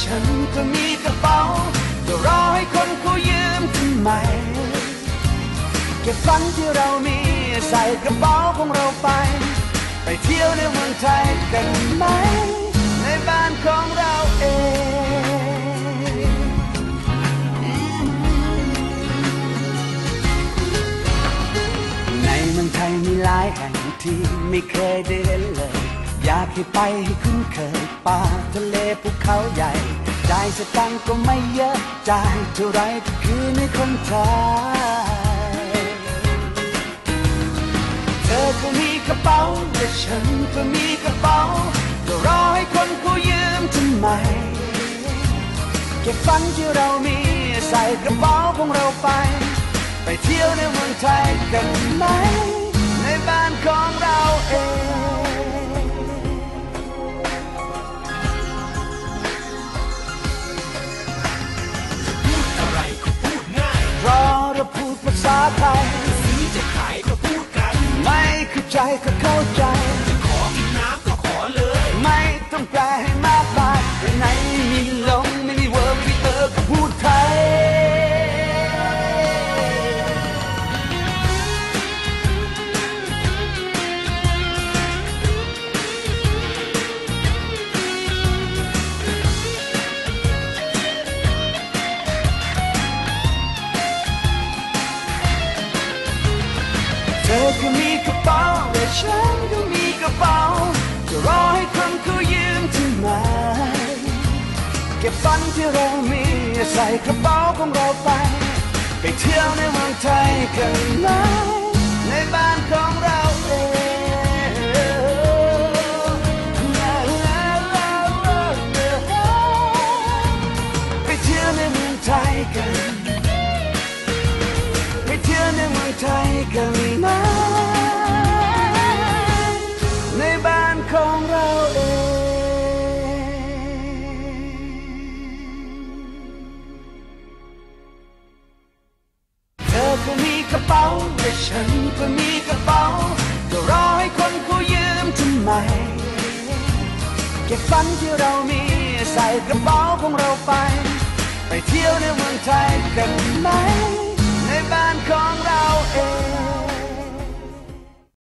ฉันก็มีกระเป๋าจะรอให้คนเขายืมทำไม เก็บฝันที่เรามีใส่กระเป๋าของเราไป ไปเที่ยวในเมืองไทยกันไหม ในบ้านของเราเองในเมืองไทยมีหลายแห่งที่ไม่เคยได้เห็นเลย อยากให้ไปให้คุ้นเคยป่าทะเลภูเขาใหญ่จ่ายสตังก็ไม่เยอะจ่ายเท่าไรก็คือในคนไทยเธอก็มีกระเป๋าแต่ฉันก็มีกระเป๋าจะรอให้คนเขายืมทำไมเก็บฝันที่เรามีใส่กระเป๋าของเราไป ไปเที่ยวในเมืองไทยกันไหม ในบ้านของเราเอง ษาไทยซื้อจะขายก็พูดกัน ไม่เข้าใจก็เข้าใจ จะขอกินน้ำก็ขอเลย ไม่ต้องแปล อก็มีกระเป๋าและฉันก็มีกระเป๋า จะรอให้คนเขายืมทำไมเก็บฝันที่เรามีใส่กระเป๋าของเราไป ไปเที่ยวในเมืองไทยกันนะ ฉันก็มีกระเป๋าจะรอให้คนเขายืมทำไม เก็บฝันที่เรามีใส่กระเป๋าของเราไป ไปเที่ยวในเมืองไทยกันไหม